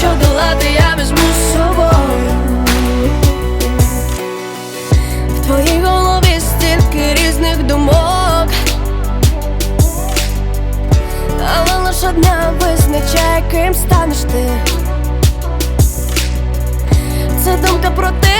що долати я візьму з собою. В твоїй голові стільки різних думок. Але лише одна визначає, ким станеш ти. Це думка про те,